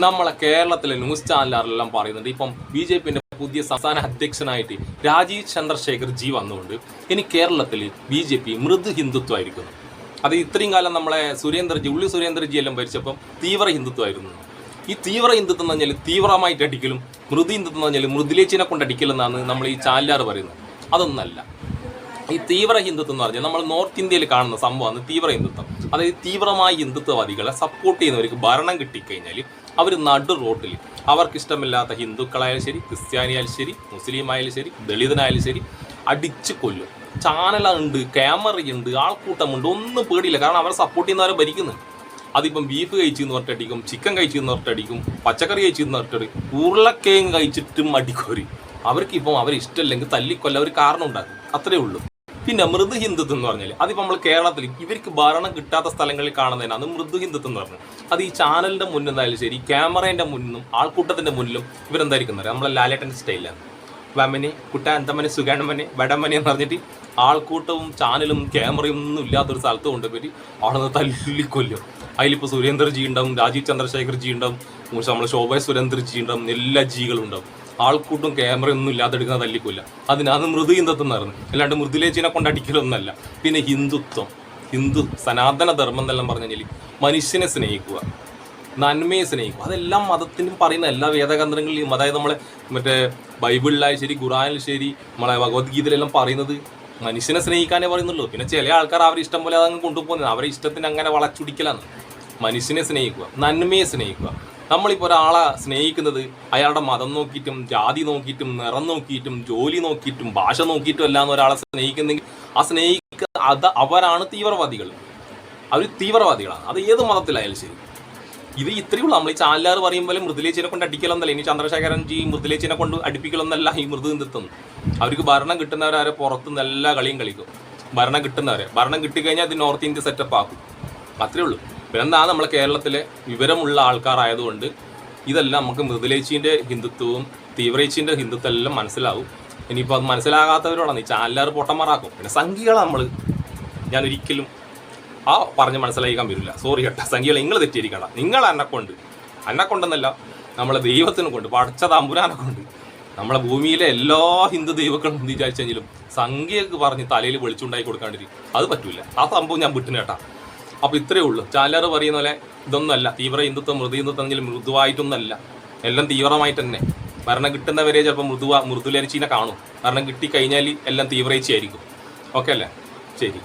നമ്മളെ കേരളത്തിലെ ന്യൂസ് ചാനലുകാരെല്ലാം പറയുന്നുണ്ട്. ഇപ്പം ബി ജെ പിന്റെ പുതിയ സംസ്ഥാന അധ്യക്ഷനായിട്ട് രാജീവ് ചന്ദ്രശേഖർ ജി വന്നുകൊണ്ട് ഇനി കേരളത്തിൽ ബി ജെ പി മൃദു ഹിന്ദുത്വമായിരിക്കുന്നു. അത് ഇത്രയും കാലം നമ്മളെ സുരേന്ദ്രജി ഉള്ളി സുരേന്ദ്രജി എല്ലാം ഭരിച്ചപ്പം തീവ്ര ഹിന്ദുത്വമായിരുന്നു. ഈ തീവ്ര ഹിന്ദുത്വം എന്ന് പറഞ്ഞാൽ തീവ്രമായിട്ട് അടിക്കലും മൃദു ഹിന്ദുത്വം എന്ന് പറഞ്ഞാൽ മൃദുലേച്ചിനെ കൊണ്ട് അടിക്കലെന്നാണ് നമ്മൾ ഈ ചാനലുകാർ പറയുന്നത്. അതൊന്നല്ല. ഈ തീവ്ര ഹിന്ദുത്വം എന്ന് പറഞ്ഞാൽ നമ്മൾ നോർത്ത് ഇന്ത്യയിൽ കാണുന്ന സംഭവമാണ് തീവ്ര ഹിന്ദുത്വം. അതായത് തീവ്രമായ ഹിന്ദുത്വവാദികളെ സപ്പോർട്ട് ചെയ്യുന്നവർക്ക് ഭരണം കിട്ടിക്കഴിഞ്ഞാൽ അവർ നടു റോട്ടിൽ അവർക്ക് ഇഷ്ടമില്ലാത്ത ഹിന്ദുക്കളായാലും ശരി ക്രിസ്ത്യാനിയായാലും ശരി മുസ്ലിം ആയാലും ശരി ദളിതനായാലും ശരി അടിച്ച് കൊല്ലും. ചാനലുണ്ട് ക്യാമറയുണ്ട് ആൾക്കൂട്ടമുണ്ട് ഒന്നും പേടിയില്ല. കാരണം അവരെ സപ്പോർട്ട് ചെയ്യുന്നവരെ ഭരിക്കുന്നു. അതിപ്പം ബീഫ് കഴിച്ചു എന്ന് പറഞ്ഞിട്ടടിക്കും ചിക്കൻ കഴിച്ചു എന്ന് പറഞ്ഞിട്ടടിക്കും പച്ചക്കറി കഴിച്ചു എന്ന് പറഞ്ഞിട്ടടിക്കും ഉരുളക്കിഴങ്ങ് കഴിച്ചിട്ടും അടിക്കോരി. അവരിഷ്ടമല്ലെങ്കിൽ അവർ ഇഷ്ടമില്ലെങ്കിൽ തല്ലിക്കൊല്ല ഒരു കാരണം ഉണ്ടാക്കും. അത്രേ ഉള്ളൂ. പിന്നെ മൃദു ഹിന്ദുത്വം എന്ന് പറഞ്ഞാൽ അതിപ്പോൾ നമ്മൾ കേരളത്തിൽ ഇവർക്ക് ഭരണം കിട്ടാത്ത സ്ഥലങ്ങളിൽ കാണുന്നതിനാണ് മൃദു ഹിന്ദുത്വം എന്ന് പറഞ്ഞത്. അത് ഈ ചാനലിന്റെ മുന്നിൽ നിന്നായാലും ശരി ക്യാമറേന്റെ മുന്നിലും ആൾക്കൂട്ടത്തിന്റെ മുന്നിലും ഇവരെന്തായിരിക്കും അറിയാം? നമ്മളെ ലാലേട്ടന്റെ സ്റ്റൈലാണ് വമനെ കുട്ട എന്തമനെ സുഗാണമനെ വടമനെ എന്ന് പറഞ്ഞിട്ട് ആൾക്കൂട്ടവും ചാനലും ക്യാമറയും ഒന്നും ഇല്ലാത്തൊരു സ്ഥലത്ത് കൊണ്ടുപോയി അവിടെ നിന്ന് തല്ലിക്കൊല്ലും. അതിലിപ്പോൾ സുരേന്ദ്രജി ഉണ്ടാവും രാജീവ് ചന്ദ്രശേഖർജി ഉണ്ടാവും നമ്മൾ ശോഭ സുരേന്ദ്രജി ഉണ്ടാവും എല്ലാ ജികളും ഉണ്ടാവും. ആൾക്കൂട്ടും ക്യാമറയൊന്നും ഇല്ലാതെ എടുക്കുന്ന തല്ലിക്കൊല്ല അതിനത് മൃദു ഹിന്ദുത്വം അല്ലാണ്ട് മൃദുലേച്ചിനെ കൊണ്ടടിക്കലൊന്നുമല്ല പിന്നെ ഹിന്ദുത്വം. ഹിന്ദു സനാതന ധർമ്മം എന്നെല്ലാം പറഞ്ഞു കഴിഞ്ഞാൽ മനുഷ്യനെ സ്നേഹിക്കുക നന്മയെ സ്നേഹിക്കും അതെല്ലാം മതത്തിനും പറയുന്ന എല്ലാ വേദഗ്രന്ഥങ്ങളിലും അതായത് നമ്മളെ മറ്റേ ബൈബിളിലായാലും ശരി ഖുറാനിലും ശരി നമ്മളെ ഭഗവത്ഗീതയിലെല്ലാം പറയുന്നത് മനുഷ്യനെ സ്നേഹിക്കാനേ പറയുന്നുള്ളൂ. പിന്നെ ചില ആൾക്കാർ അവരെ ഇഷ്ടം പോലെ അതങ്ങ് കൊണ്ടുപോകുന്നത്. അവരെ ഇഷ്ടത്തിന് അങ്ങനെ വളച്ചൊടിക്കലാണ്. മനുഷ്യനെ സ്നേഹിക്കുക നന്മയെ സ്നേഹിക്കുക. നമ്മളിപ്പോൾ ഒരാളെ സ്നേഹിക്കുന്നത് അയാളുടെ മതം നോക്കിയിട്ടും ജാതി നോക്കിയിട്ടും നിറം നോക്കിയിട്ടും ജോലി നോക്കിയിട്ടും ഭാഷ നോക്കിയിട്ടും അല്ലാന്ന് ഒരാളെ സ്നേഹിക്കുന്നെങ്കിൽ ആ സ്നേഹിക്ക അത് അവരാണ് തീവ്രവാദികൾ. അവർ തീവ്രവാദികളാണ്. അത് ഏത് മതത്തിലായാലും ശരി. ഇത് ഇത്രയേ ഉള്ളൂ. നമ്മൾ ഈ ചാലാർ പറയുമ്പോൾ മൃദുലേച്ചിനെ കൊണ്ട് അടിക്കലൊന്നല്ല. ഇനി ചന്ദ്രശേഖരൻ ജി മൃദുലേച്ചിനെ കൊണ്ട് അടിപ്പിക്കലൊന്നല്ല. ഈ മൃദു ഹിന്ദുത്വം അവർക്ക് ഭരണം കിട്ടുന്നവരെ പുറത്ത് നിന്ന് എല്ലാ കളിയും കളിക്കും. ഭരണം കിട്ടുന്നവരെ. ഭരണം കിട്ടിക്കഴിഞ്ഞാൽ അത് നോർത്ത് ഇന്ത്യ സെറ്റപ്പ് ആക്കും അത്രേ ഉള്ളൂ. പിന്നെ എന്താ നമ്മളെ കേരളത്തിലെ വിവരമുള്ള ആൾക്കാരായതുകൊണ്ട് ഇതെല്ലാം നമുക്ക് മൃദുലേച്ചിന്റെ ഹിന്ദുത്വവും തീവ്രേച്ചിന്റെ ഹിന്ദുത്വം എല്ലാം മനസ്സിലാവും. ഇനിയിപ്പോൾ അത് മനസ്സിലാകാത്തവരോടാണ് ഈ ചാനലുകാർ പൊട്ടന്മാരാക്കും. പിന്നെ സംഖ്യകളെ നമ്മൾ ഞാൻ ഒരിക്കലും ആ പറഞ്ഞ് മനസ്സിലാക്കാൻ വരില്ല. സോറി കേട്ടോ. സംഖ്യകൾ നിങ്ങൾ തെറ്റിയിരിക്കണ്ട. നിങ്ങൾ എന്നെ കൊണ്ട്. എന്നെ കൊണ്ടെന്നല്ല നമ്മളെ ദൈവത്തിനെ കൊണ്ട് പടച്ച തമ്പുരാനെ കൊണ്ട്. നമ്മളെ ഭൂമിയിലെ എല്ലാ ഹിന്ദു എന്ത് വിചാരിച്ചെങ്കിലും സംഖ്യക്ക് പറഞ്ഞ് തലയിൽ വെളിച്ചുണ്ടാക്കി കൊടുക്കാണ്ടിരിക്കും. അത് പറ്റൂല. ആ സംഭവം ഞാൻ വിട്ടിന് കേട്ടാ. അപ്പൊ ഇത്രയേ ഉള്ളൂ. ചാലർ പറയുന്ന പോലെ ഇതൊന്നുമല്ല. തീവ്ര ഹിന്ദുത്വം മൃദു ഹിന്ദുത്വം എങ്കിലും മൃദുവായിട്ടൊന്നല്ല എല്ലാം തീവ്രമായിട്ട് തന്നെ ഭരണം കിട്ടുന്നവരെ ചിലപ്പോൾ മൃദുവ മൃദുലരിച്ചിനെ കാണും. ഭരണം കിട്ടിക്കഴിഞ്ഞാൽ എല്ലാം തീവ്രയിച്ചായിരിക്കും ഓക്കെ അല്ലേ? ശരി.